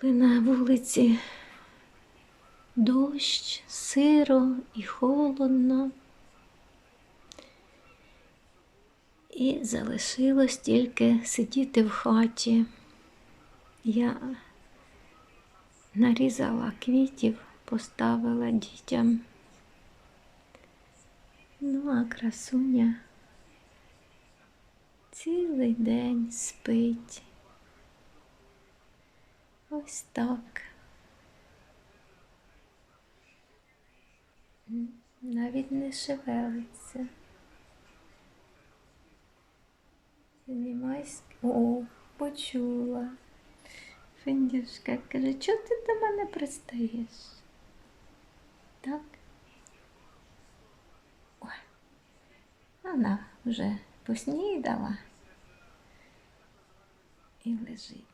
коли на вулиці дощ, сиро і холодно. І залишилось тільки сидіти в хаті. Я нарізала квітів, поставила дітям. Ну, а красуня цілий день спить. Ось так. Навіть не шевелиться. Знімайся. О, почула. Фендюшка каже, чого ти до мене пристаєш? Так? Ой. Вона вже поснідала і лежить.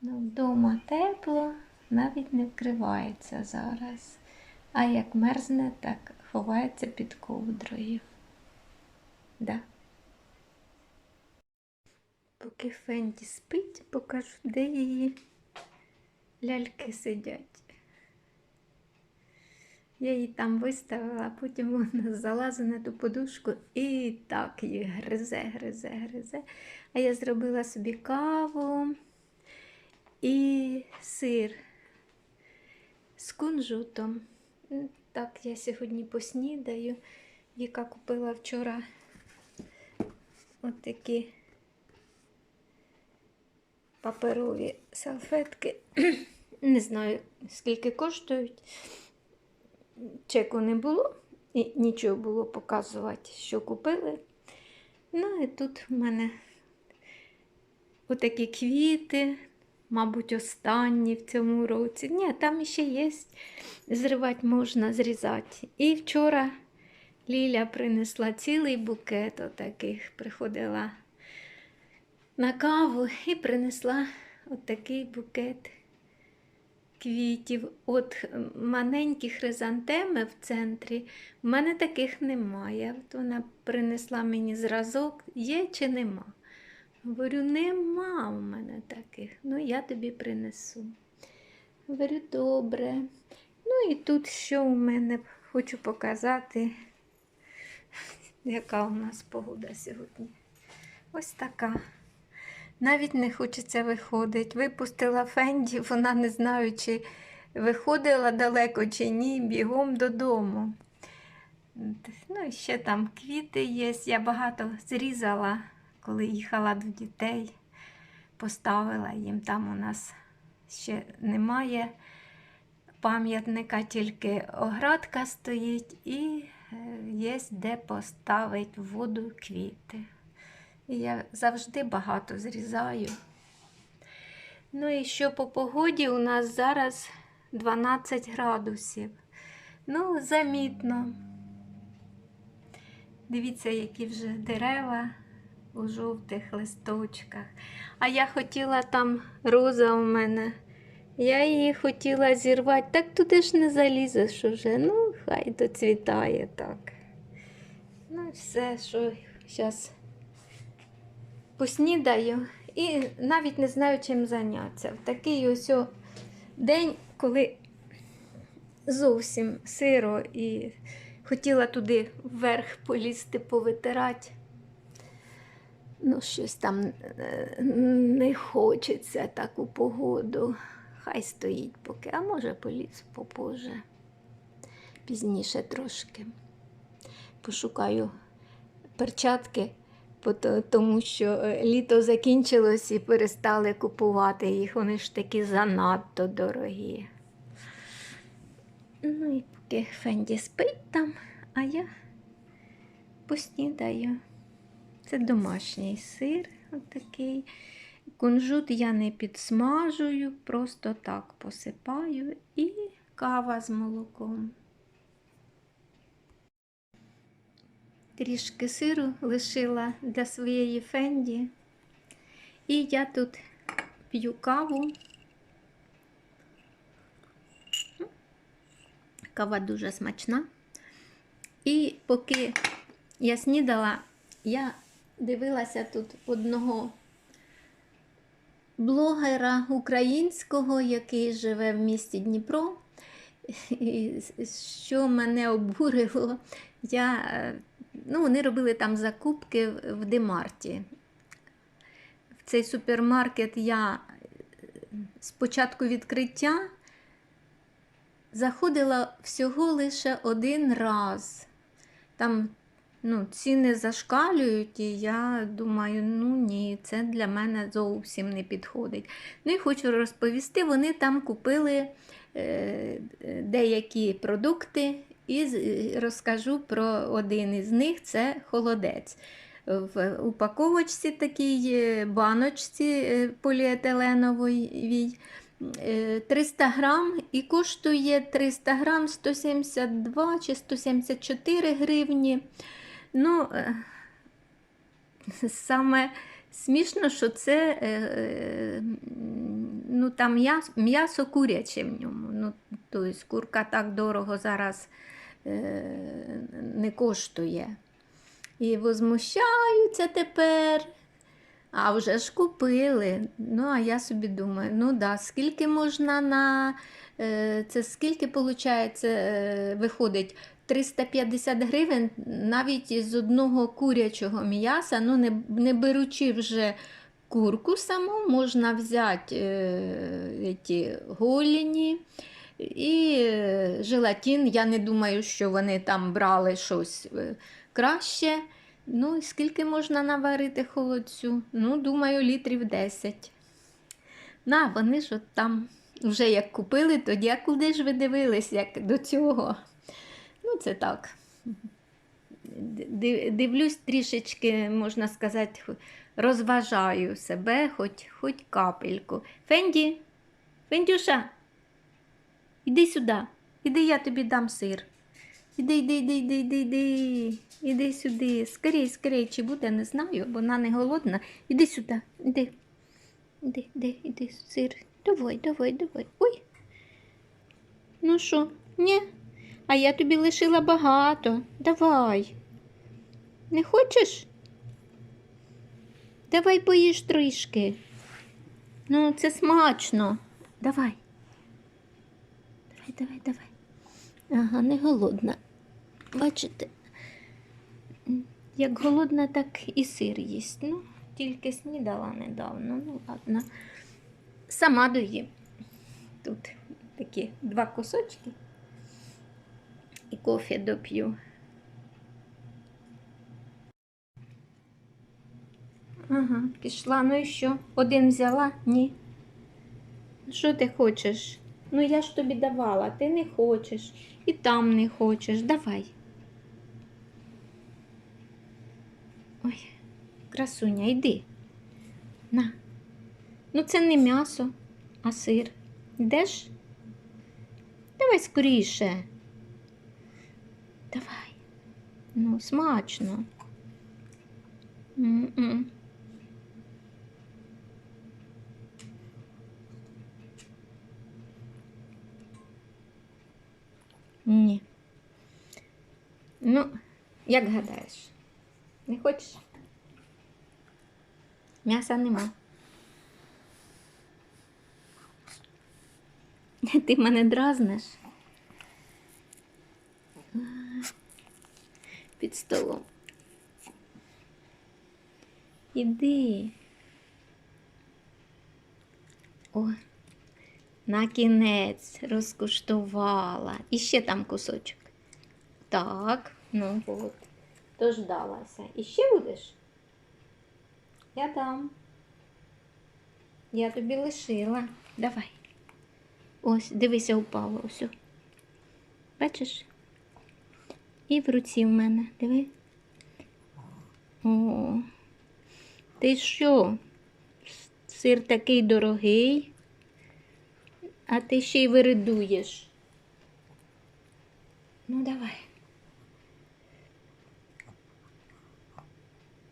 Ну, вдома тепло, навіть не вкривається зараз. А як мерзне, так ховається під ковдрою. Да. Поки Фенді спить, покажу, де її ляльки сидять. Я її там виставила, а потім вона залазить на ту подушку і так її гризе, гризе, гризе. А я зробила собі каву і сир з кунжутом. Так, я сьогодні поснідаю. Віка купила вчора отакі паперові салфетки. Не знаю, скільки коштують. Чеку не було, і нічого було показувати, що купили. Ну і тут в мене отакі квіти, мабуть, останні в цьому році. Ні, там ще є. Зривати можна, зрізати. І вчора Ліля принесла цілий букет отаких, приходила на каву і принесла отакий букет квітів. От маленькі хризантеми в центрі. в мене таких немає. От вона принесла мені зразок, є чи нема. Говорю, нема у мене таких. Ну, я тобі принесу. Говорю, добре. Ну і тут що у мене хочу показати, яка у нас погода сьогодні. Ось така. Навіть не хочеться виходити. Випустила Фенді, вона не знаю, чи виходила далеко чи ні, бігом додому. Ну, і ще там квіти є. Я багато зрізала, коли їхала до дітей, поставила їм. Там у нас ще немає пам'ятника, тільки оградка стоїть і е, є де поставити воду квіти. І я завжди багато зрізаю. Ну і що по погоді у нас зараз 12 градусів. Ну, замітно. Дивіться, які вже дерева у жовтих листочках. А я хотіла там роза у мене. Я її хотіла зірвати, так туди ж не залізеш уже. Ну, хай доцвітає так. Ну, все, що зараз поснідаю і навіть не знаю, чим зайнятися. В такий ось день, коли зовсім сиро і хотіла туди вверх полізти, повитирати. Ну, щось там е, не хочеться таку погоду. Хай стоїть поки, а може поліз попозже. Пізніше трошки. Пошукаю перчатки, тому що е, літо закінчилось і перестали купувати їх. Вони ж такі занадто дорогі. Ну і поки Фенді спить там, а я поснідаю. Це домашній сир отакий. Кунжут я не підсмажую, просто так посипаю і кава з молоком. Трішки сиру лишила для своєї фенді. І я тут п'ю каву. Кава дуже смачна. І поки я снідала, я дивилася тут одного блогера українського, який живе в місті Дніпро. І що мене обурило, я, ну, вони робили там закупки в Демарті. В цей супермаркет я е, з початку відкриття заходила всього лише один раз. Там ну, ціни зашкалюють, і я думаю, ну ні, це для мене зовсім не підходить. Ну і хочу розповісти, вони там купили е, деякі продукти і розкажу про один із них це холодець. В упаковочці такій е, баночці е, поліетиленовій е, 300 грам і коштує 300 грам 172 чи 174 гривні. Ну, е, саме смішно, що це е, е, ну, там м'ясо, куряче в ньому. Ну, тобто курка так дорого зараз не коштує. І возмущаються тепер. А вже ж купили. Ну, а я собі думаю, ну да, скільки можна на це скільки виходить 350 гривень навіть з одного курячого м'яса, ну не, не беручи вже курку саму, можна взяти е, ті голіні і е, желатин. Я не думаю, що вони там брали щось е, краще. Ну, скільки можна наварити холодцю? Ну, думаю, літрів 10. На, вони ж от там вже як купили, тоді а куди ж ви дивились, як до цього? Ну, це так. Дивлюсь трішечки, можна сказати, розважаю себе, хоч, хоч капельку. Фенді, Фендюша, іди сюди, іди, я тобі дам сир. Іди, іди, іди, іди, іди, іди. Іди сюди. Скорей, скорей, чи буде, не знаю, бо вона не голодна. Іди сюди, іди. Іди, іди, іди, сир. Давай, давай, давай. Ой. Ну що, ні? А я тобі лишила багато. Давай. Не хочеш? Давай поїж трішки. Ну, це смачно. Давай. Давай, давай, давай. Ага, не голодна. Бачите, як голодна, так і сир їсть. Ну, тільки снідала недавно. Ну, ладно. Сама доїм. Тут такі два кусочки і кофе доп'ю. Ага, пішла. Ну і що? Один взяла? Ні. Що ти хочеш? Ну я ж тобі давала, ти не хочеш. І там не хочеш. Давай. Ой, красуня, йди. На. Ну це не м'ясо, а сир. Йдеш? Давай скоріше. Давай. Ну, смачно. М-м. Ні. Ну, як гадаєш? Не хочеш? М'яса нема. Ти мене дразниш? Під столом. Іди. О, на кінець розкуштувала. І ще там кусочок. Так, ну от. Дождалася. І ще будеш? Я дам. Я тобі лишила. Давай. Ось, дивися, упало ось. Бачиш? І в руці в мене, диви. О, ти що? Сир такий дорогий, а ти ще й виридуєш. Ну, давай.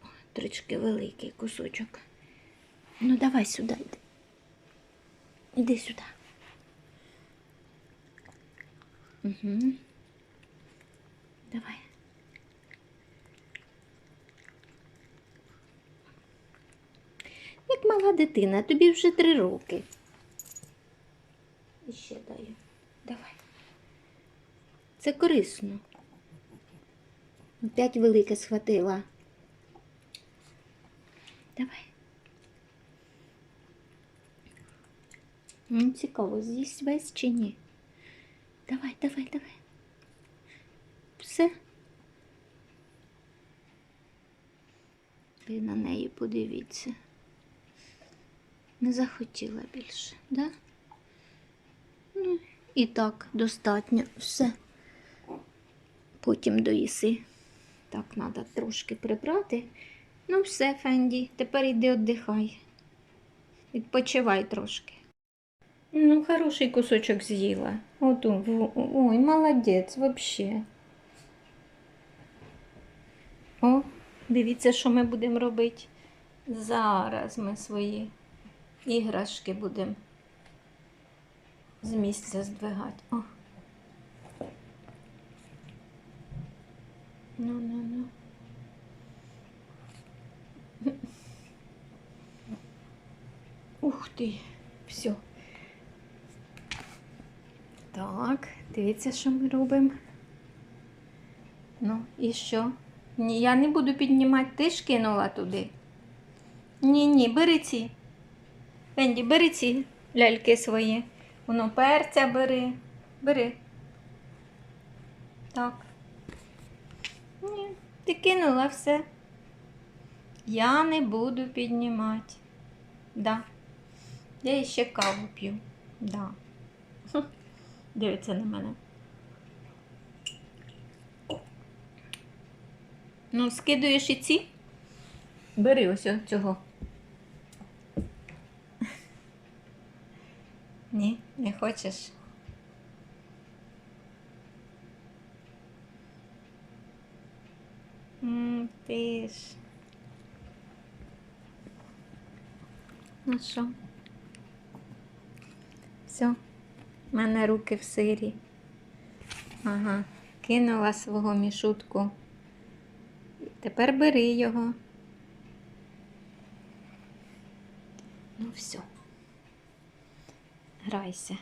О, Трішки великий кусочок. Ну, давай сюди йди. Іди сюди. Угу. Давай. як мала дитина, тобі вже три роки. І ще даю. Давай. Це корисно. Опять велике схватила. Давай. М, Цікаво, з'їсть весь чи ні? Давай, давай, давай. Все. Ви на неї подивіться. Не захотіла більше, да? Ну, і так, достатньо. Все. Потім доїси. Так, треба трошки прибрати. Ну, все, Фенді, тепер йди віддихай. Відпочивай трошки. Ну, хороший кусочок з'їла. Оту, в- ой, молодець, взагалі. О, дивіться, що ми будемо робити. Зараз ми свої іграшки будемо з місця здвигати. О. Ну, ну, ну. Ух ти, все. Так, дивіться, що ми робимо. Ну, і що? Ні, я не буду піднімати, ти ж кинула туди. Ні, ні, бери ці. Енді, бери ці ляльки свої. Воно перця бери. Бери. Так. Ні, ти кинула все. Я не буду піднімати. Да. Я ще каву п'ю. Да. Дивиться на мене. Ну, скидуєш і ці? Бери ось цього. Ні, не хочеш. М, Ти ж. Ну що? Все, в мене руки в сирі. Ага, кинула свого мішутку. Тепер бери його. Ну все. Грайся.